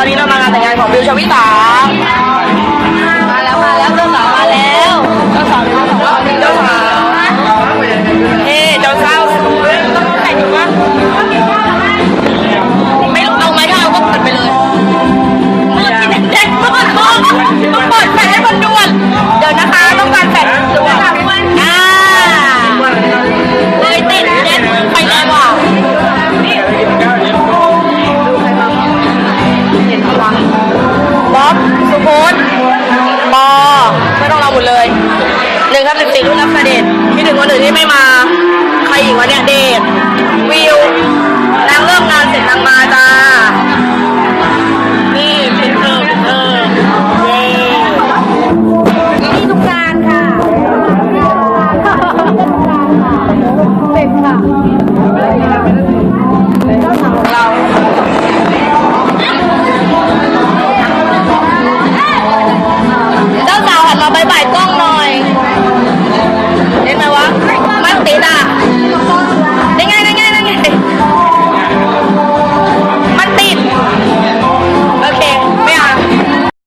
ตอนนี้เรามางานแต่งงานของบิวชวิตา งครับ14รุ่นับเสด็จที่ถึงคนอื่นที่ไม่มา ใครอีกวะเนี่ยเดทวิวนางเริ่มงานเสร็จนางมาจ้า นี่พินเตอพินเธอร์เย้นี่ทุกการค่ะเด็กค่ะ